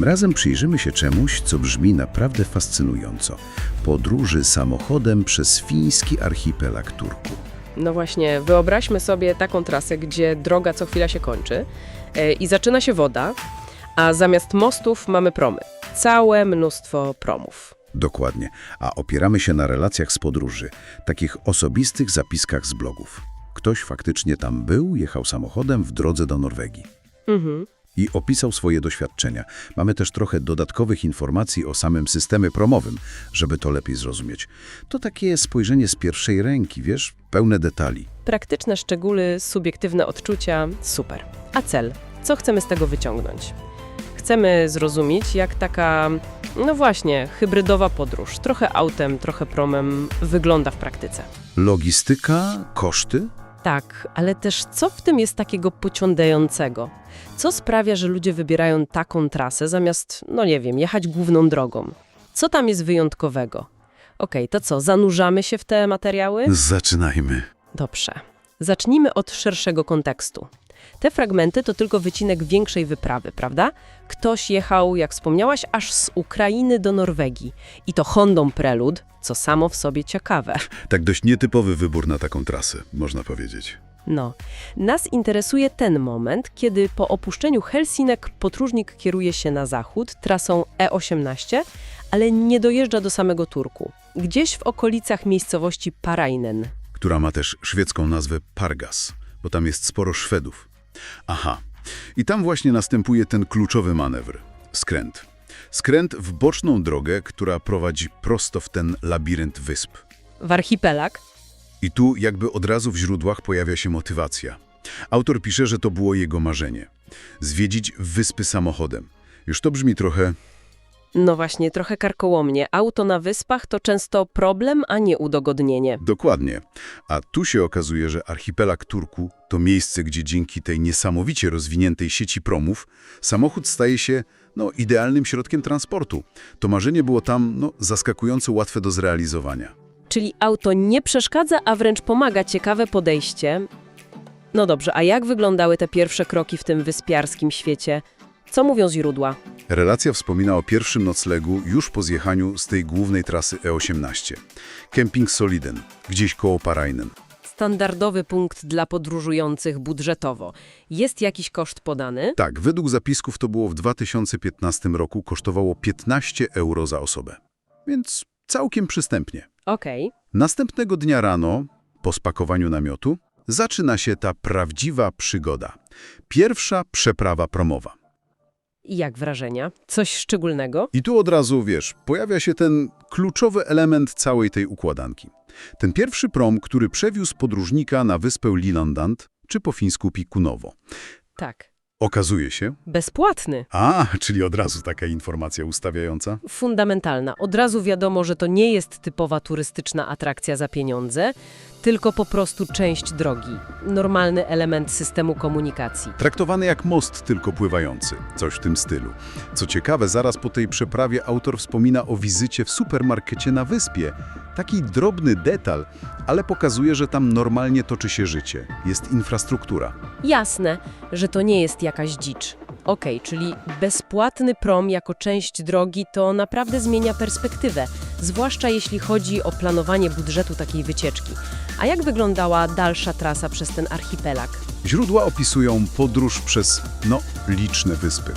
Tym razem przyjrzymy się czemuś, co brzmi naprawdę fascynująco. Podróży samochodem przez fiński archipelag Turku. No właśnie, wyobraźmy sobie taką trasę, gdzie droga co chwila się kończy e, i zaczyna się woda, a zamiast mostów mamy promy. Całe mnóstwo promów. Dokładnie. A opieramy się na relacjach z podróży, takich osobistych zapiskach z blogów. Ktoś faktycznie tam był, jechał samochodem w drodze do Norwegii. Mhm. I opisał swoje doświadczenia. Mamy też trochę dodatkowych informacji o samym systemie promowym, żeby to lepiej zrozumieć. To takie spojrzenie z pierwszej ręki, wiesz, pełne detali. Praktyczne szczegóły, subiektywne odczucia, super. A cel? Co chcemy z tego wyciągnąć? Chcemy zrozumieć, jak taka, no właśnie, hybrydowa podróż, trochę autem, trochę promem, wygląda w praktyce. Logistyka, koszty? Tak, ale też co w tym jest takiego pociągającego? Co sprawia, że ludzie wybierają taką trasę zamiast, no nie wiem, jechać główną drogą? Co tam jest wyjątkowego? Okej, to co, zanurzamy się w te materiały? Zaczynajmy. Dobrze. Zacznijmy od szerszego kontekstu. Te fragmenty to tylko wycinek większej wyprawy, prawda? Ktoś jechał, jak wspomniałaś, aż z Ukrainy do Norwegii. I to Hondą Prelude, co samo w sobie ciekawe. Tak dość nietypowy wybór na taką trasę, można powiedzieć. No, nas interesuje ten moment, kiedy po opuszczeniu Helsinek podróżnik kieruje się na zachód trasą E18, ale nie dojeżdża do samego Turku. Gdzieś w okolicach miejscowości Parainen. Która ma też szwedzką nazwę Pargas, bo tam jest sporo Szwedów. Aha. I tam właśnie następuje ten kluczowy manewr. Skręt. Skręt w boczną drogę, która prowadzi prosto w ten labirynt wysp. W archipelag I tu jakby od razu w źródłach pojawia się motywacja. Autor pisze, że to było jego marzenie. Zwiedzić wyspy samochodem. Już to brzmi trochę... No właśnie, trochę karkołomnie. Auto na wyspach to często problem, a nie udogodnienie. Dokładnie. A tu się okazuje, że archipelag Turku to miejsce, gdzie dzięki tej niesamowicie rozwiniętej sieci promów samochód staje się no, idealnym środkiem transportu. To marzenie było tam no, zaskakująco łatwe do zrealizowania. Czyli auto nie przeszkadza, a wręcz pomaga ciekawe podejście. No dobrze, a jak wyglądały te pierwsze kroki w tym wyspiarskim świecie? Co mówią źródła? Relacja wspomina o pierwszym noclegu już po zjechaniu z tej głównej trasy E18. Kemping Soliden, gdzieś koło Parainen. Standardowy punkt dla podróżujących budżetowo. Jest jakiś koszt podany? Tak, według zapisków to było w 2015 roku, kosztowało 15 euro za osobę. Więc całkiem przystępnie. Okej. Następnego dnia rano, po spakowaniu namiotu, zaczyna się ta prawdziwa przygoda. Pierwsza przeprawa promowa. I jak wrażenia? Coś szczególnego? I tu od razu, wiesz, pojawia się ten kluczowy element całej tej układanki. Ten pierwszy prom, który przewiózł podróżnika na wyspę Lilandant, czy po fińsku Pikunowo. Tak. Okazuje się... Bezpłatny. A, czyli od razu taka informacja ustawiająca. Fundamentalna. Od razu wiadomo, że to nie jest typowa turystyczna atrakcja za pieniądze, tylko po prostu część drogi. Normalny element systemu komunikacji. Traktowany jak most tylko pływający, coś w tym stylu. Co ciekawe, zaraz po tej przeprawie autor wspomina o wizycie w supermarkecie na wyspie. Taki drobny detal, ale pokazuje, że tam normalnie toczy się życie. Jest infrastruktura. Jasne, że to nie jest jakaś dzicz. Okej, czyli bezpłatny prom jako część drogi to naprawdę zmienia perspektywę, zwłaszcza jeśli chodzi o planowanie budżetu takiej wycieczki. A jak wyglądała dalsza trasa przez ten archipelag? Źródła opisują podróż przez, no, liczne wyspy.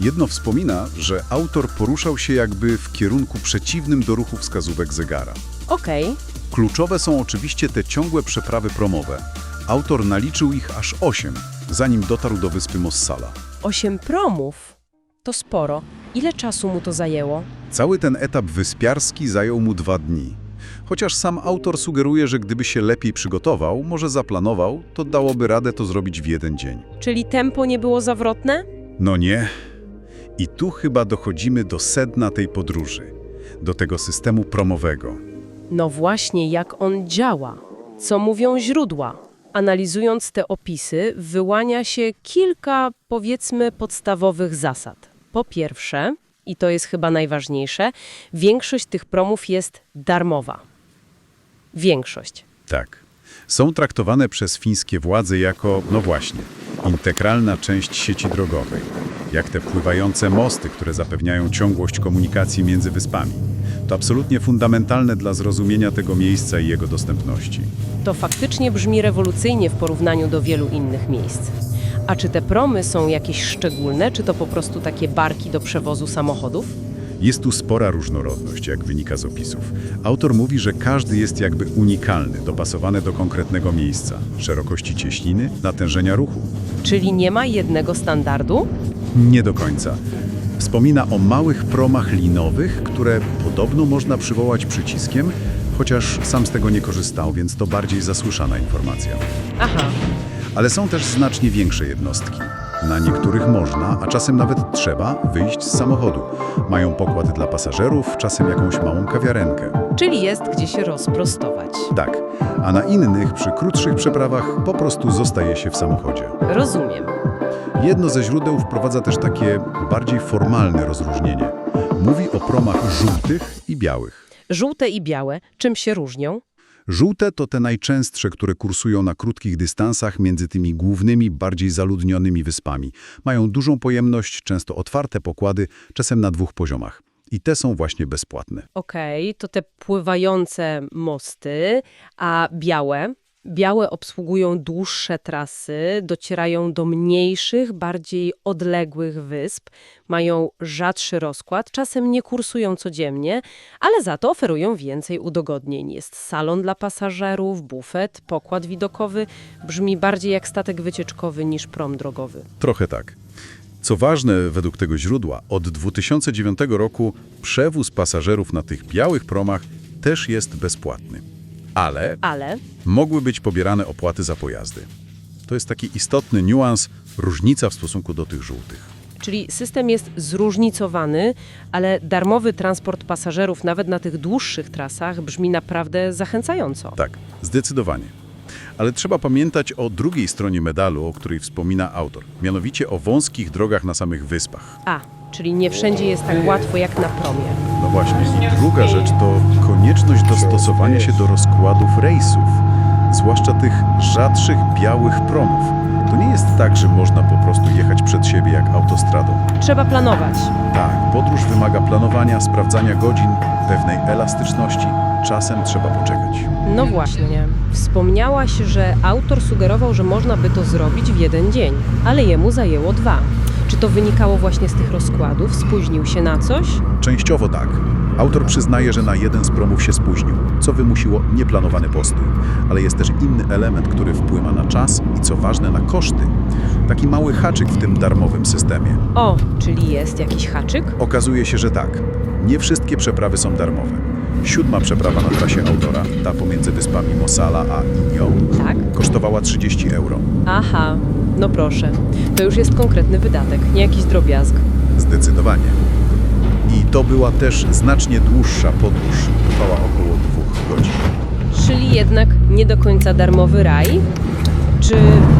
Jedno wspomina, że autor poruszał się jakby w kierunku przeciwnym do ruchu wskazówek zegara. Okej, Kluczowe są oczywiście te ciągłe przeprawy promowe. Autor naliczył ich aż osiem, zanim dotarł do wyspy Mossala. osiem promów. To sporo. Ile czasu mu to zajęło? Cały ten etap wyspiarski zajął mu dwa dni. Chociaż sam autor sugeruje, że gdyby się lepiej przygotował, może zaplanował, to dałoby radę to zrobić w jeden dzień. Czyli tempo nie było zawrotne? No nie. I tu chyba dochodzimy do sedna tej podróży, do tego systemu promowego. No właśnie, jak on działa. Co mówią źródła? Analizując te opisy, wyłania się kilka, powiedzmy, podstawowych zasad. Po pierwsze, i to jest chyba najważniejsze, większość tych promów jest darmowa. Większość. Tak. Są traktowane przez fińskie władze jako, no właśnie, integralna część sieci drogowej. Jak te wpływające mosty, które zapewniają ciągłość komunikacji między wyspami. To absolutnie fundamentalne dla zrozumienia tego miejsca i jego dostępności. To faktycznie brzmi rewolucyjnie w porównaniu do wielu innych miejsc. A czy te promy są jakieś szczególne, czy to po prostu takie barki do przewozu samochodów? Jest tu spora różnorodność, jak wynika z opisów. Autor mówi, że każdy jest jakby unikalny, dopasowany do konkretnego miejsca, szerokości cieśniny, natężenia ruchu. Czyli nie ma jednego standardu? Nie do końca. Wspomina o małych promach linowych, które podobno można przywołać przyciskiem, chociaż sam z tego nie korzystał, więc to bardziej zasłyszana informacja. Aha, Ale są też znacznie większe jednostki. Na niektórych można, a czasem nawet trzeba wyjść z samochodu. Mają pokład dla pasażerów, czasem jakąś małą kawiarenkę. czyli jest gdzie się rozprostować. Tak, a na innych, przy krótszych przeprawach, po prostu zostaje się w samochodzie. Rozumiem. Jedno ze źródeł wprowadza też takie bardziej formalne rozróżnienie. Mówi o promach żółtych i białych. Żółte i białe, czym się różnią? Żółte to te najczęstsze, które kursują na krótkich dystansach między tymi głównymi, bardziej zaludnionymi wyspami. Mają dużą pojemność, często otwarte pokłady, czasem na dwóch poziomach. I te są właśnie bezpłatne. Okej, to te pływające mosty, a białe? Białe obsługują dłuższe trasy, docierają do mniejszych, bardziej odległych wysp, mają rzadszy rozkład, czasem nie kursują codziennie, ale za to oferują więcej udogodnień. Jest salon dla pasażerów, bufet, pokład widokowy. Brzmi bardziej jak statek wycieczkowy niż prom drogowy. Trochę tak. Co ważne, według tego źródła, od 2009 roku przewóz pasażerów na tych białych promach też jest bezpłatny. Ale Ale mogły być pobierane opłaty za pojazdy. To jest taki istotny niuans, różnica w stosunku do tych żółtych. Czyli system jest zróżnicowany, ale darmowy transport pasażerów nawet na tych dłuższych trasach brzmi naprawdę zachęcająco. Tak, zdecydowanie. Ale trzeba pamiętać o drugiej stronie medalu, o której wspomina autor, mianowicie o wąskich drogach na samych wyspach. A, czyli nie wszędzie jest tak łatwo jak na promie. No właśnie. I druga rzecz to konieczność dostosowania się do rozkładów rejsów, zwłaszcza tych rzadszych białych promów. To nie jest tak, że można po prostu jechać przed siebie jak autostradą. Trzeba planować. Tak, podróż wymaga planowania, sprawdzania godzin, pewnej elastyczności. Czasem trzeba poczekać. No właśnie. Wspomniałaś, że autor sugerował, że można by to zrobić w jeden dzień, ale jemu zajęło dwa. Czy to wynikało właśnie z tych rozkładów? Spóźnił się na coś? Częściowo tak. Autor przyznaje, że na jeden z promów się spóźnił, co wymusiło nieplanowany postój. Ale jest też inny element, który wpływa na czas i co ważne na koszty. Taki mały haczyk w tym darmowym systemie. O, czyli jest jakiś haczyk? Okazuje się, że tak. Nie wszystkie przeprawy są darmowe. Siódma przeprawa na trasie autora, ta pomiędzy wyspami Mosala a Inyo, Tak. kosztowała 30 euro. Aha, no proszę. To już jest konkretny wydatek, nie jakiś drobiazg. Zdecydowanie. I to była też znacznie dłuższa podróż. Trwała około dwóch godzin. Czyli jednak nie do końca darmowy raj? Czy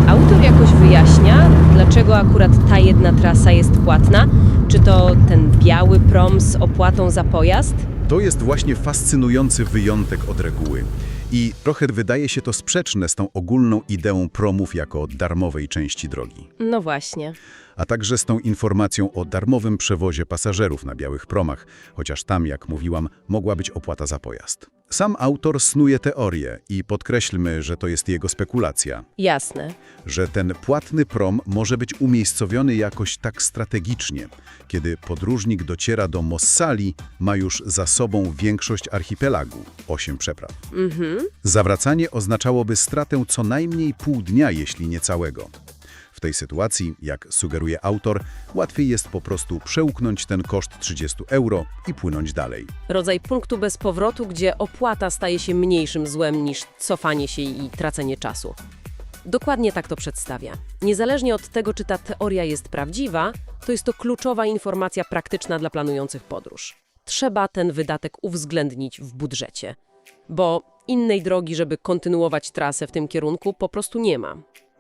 autor jakoś wyjaśnia, dlaczego akurat ta jedna trasa jest płatna? Czy to ten biały prom z opłatą za pojazd? To jest właśnie fascynujący wyjątek od reguły. I trochę wydaje się to sprzeczne z tą ogólną ideą promów jako darmowej części drogi. No właśnie. A także z tą informacją o darmowym przewozie pasażerów na białych promach, chociaż tam, jak mówiłam, mogła być opłata za pojazd. Sam autor snuje teorię i podkreślmy, że to jest jego spekulacja, Jasne. że ten płatny prom może być umiejscowiony jakoś tak strategicznie. Kiedy podróżnik dociera do Mossali, ma już za sobą większość archipelagu, 8 przepraw. Mhm. Zawracanie oznaczałoby stratę co najmniej pół dnia, jeśli nie całego. W tej sytuacji, jak sugeruje autor, łatwiej jest po prostu przełknąć ten koszt 30 euro i płynąć dalej. Rodzaj punktu bez powrotu, gdzie opłata staje się mniejszym złem niż cofanie się i tracenie czasu. Dokładnie tak to przedstawia. Niezależnie od tego, czy ta teoria jest prawdziwa, to jest to kluczowa informacja praktyczna dla planujących podróż. Trzeba ten wydatek uwzględnić w budżecie, bo innej drogi, żeby kontynuować trasę w tym kierunku, po prostu nie ma.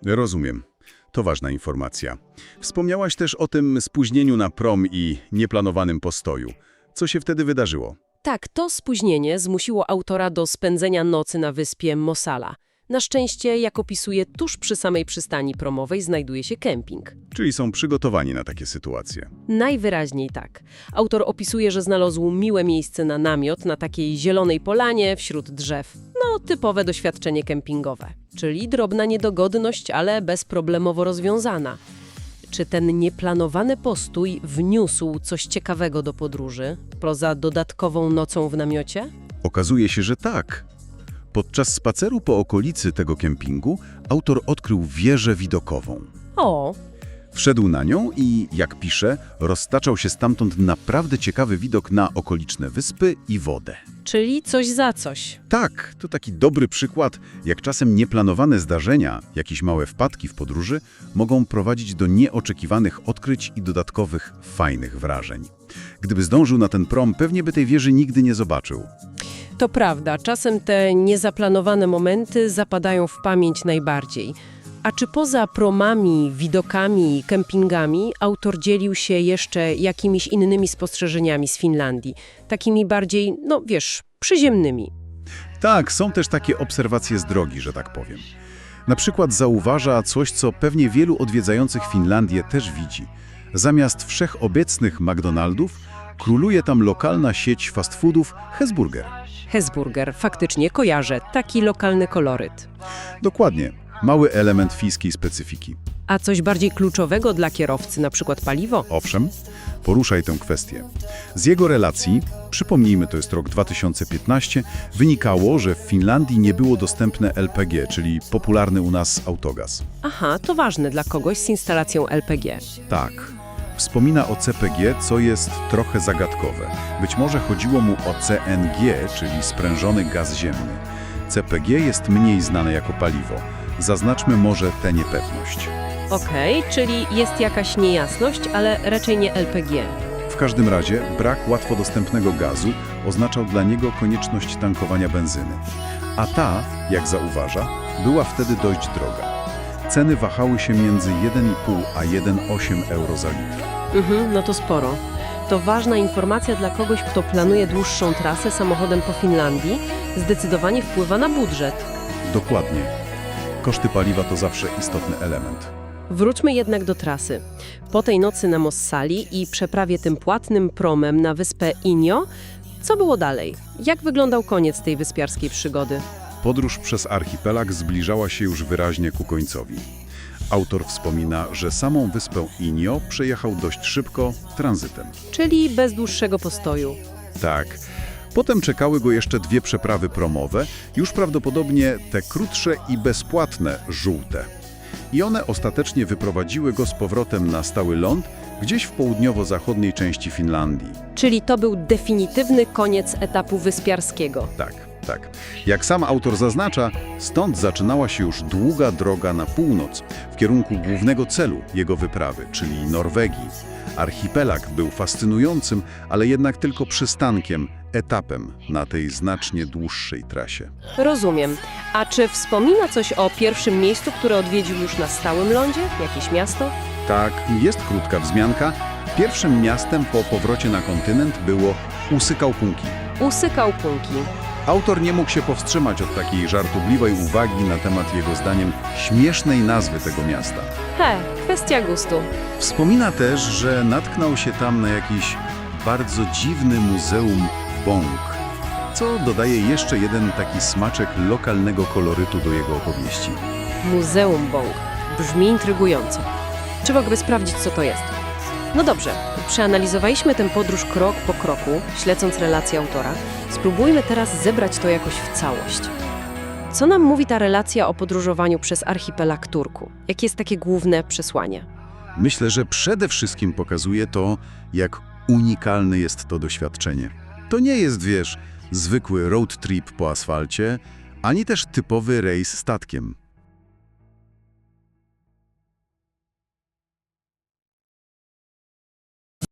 Rozumiem. To ważna informacja. Wspomniałaś też o tym spóźnieniu na prom i nieplanowanym postoju. Co się wtedy wydarzyło? Tak, to spóźnienie zmusiło autora do spędzenia nocy na wyspie Mosala. Na szczęście, jak opisuje, tuż przy samej przystani promowej znajduje się kemping. Czyli są przygotowani na takie sytuacje. Najwyraźniej tak. Autor opisuje, że znalazł miłe miejsce na namiot na takiej zielonej polanie wśród drzew. No, typowe doświadczenie kempingowe. Czyli drobna niedogodność, ale bezproblemowo rozwiązana. Czy ten nieplanowany postój wniósł coś ciekawego do podróży, poza dodatkową nocą w namiocie? Okazuje się, że tak. Podczas spaceru po okolicy tego kempingu autor odkrył wieżę widokową. O, Wszedł na nią i, jak pisze, roztaczał się stamtąd naprawdę ciekawy widok na okoliczne wyspy i wodę. czyli coś za coś. Tak, to taki dobry przykład, jak czasem nieplanowane zdarzenia, jakieś małe wpadki w podróży, mogą prowadzić do nieoczekiwanych odkryć i dodatkowych, fajnych wrażeń. Gdyby zdążył na ten prom, pewnie by tej wieży nigdy nie zobaczył. To prawda, czasem te niezaplanowane momenty zapadają w pamięć najbardziej. A czy poza promami, widokami i kempingami autor dzielił się jeszcze jakimiś innymi spostrzeżeniami z Finlandii? Takimi bardziej, no wiesz, przyziemnymi. Tak, są też takie obserwacje z drogi, że tak powiem. Na przykład zauważa coś, co pewnie wielu odwiedzających Finlandię też widzi. Zamiast wszechobecnych McDonaldów, króluje tam lokalna sieć fast foodów Hesburger. Hesburger, faktycznie kojarzę, taki lokalny koloryt. Dokładnie, mały element fiskiej specyfiki. A coś bardziej kluczowego dla kierowcy, na przykład paliwo? Owszem, poruszaj tę kwestię. Z jego relacji, przypomnijmy, to jest rok 2015, wynikało, że w Finlandii nie było dostępne LPG, czyli popularny u nas autogaz. Aha, to ważne dla kogoś z instalacją LPG. Tak. Wspomina o CPG, co jest trochę zagadkowe. Być może chodziło mu o CNG, czyli sprężony gaz ziemny. CPG jest mniej znane jako paliwo. Zaznaczmy może tę niepewność. Okej, czyli jest jakaś niejasność, ale raczej nie LPG. W każdym razie brak łatwo dostępnego gazu oznaczał dla niego konieczność tankowania benzyny. A ta, jak zauważa, była wtedy dość droga. Ceny wahały się między 1,5 a 1,8 euro za litr. Mhm, no to sporo. To ważna informacja dla kogoś, kto planuje dłuższą trasę samochodem po Finlandii. Zdecydowanie wpływa na budżet. Dokładnie. Koszty paliwa to zawsze istotny element. Wróćmy jednak do trasy. Po tej nocy na Mossali i przeprawie tym płatnym promem na wyspę Inio, co było dalej? Jak wyglądał koniec tej wyspiarskiej przygody? Podróż przez archipelag zbliżała się już wyraźnie ku końcowi. Autor wspomina, że samą wyspę Inio przejechał dość szybko, tranzytem. Czyli bez dłuższego postoju. Tak. Potem czekały go jeszcze dwie przeprawy promowe, już prawdopodobnie te krótsze i bezpłatne, żółte. I one ostatecznie wyprowadziły go z powrotem na stały ląd, gdzieś w południowo-zachodniej części Finlandii. Czyli to był definitywny koniec etapu wyspiarskiego. Tak, tak. Jak sam autor zaznacza, stąd zaczynała się już długa droga na północ, w kierunku głównego celu jego wyprawy, czyli Norwegii. Archipelag był fascynującym, ale jednak tylko przystankiem, etapem na tej znacznie dłuższej trasie. Rozumiem. A czy wspomina coś o pierwszym miejscu, które odwiedził już na stałym lądzie? Jakieś miasto? Tak, jest krótka wzmianka. Pierwszym miastem po powrocie na kontynent było Usykałpunki. Usykał punki. Autor nie mógł się powstrzymać od takiej żartobliwej uwagi na temat jego zdaniem śmiesznej nazwy tego miasta. He, kwestia gustu. Wspomina też, że natknął się tam na jakiś bardzo dziwny muzeum bąk, co dodaje jeszcze jeden taki smaczek lokalnego kolorytu do jego opowieści. Muzeum Bąk. Brzmi intrygująco. Trzeba by sprawdzić, co to jest. No dobrze, przeanalizowaliśmy tę podróż krok po kroku, śledząc relację autora. Spróbujmy teraz zebrać to jakoś w całość. Co nam mówi ta relacja o podróżowaniu przez archipelag Turku? Jakie jest takie główne przesłanie? Myślę, że przede wszystkim pokazuje to, jak unikalne jest to doświadczenie. To nie jest, wiesz, zwykły road trip po asfalcie, ani też typowy rejs statkiem.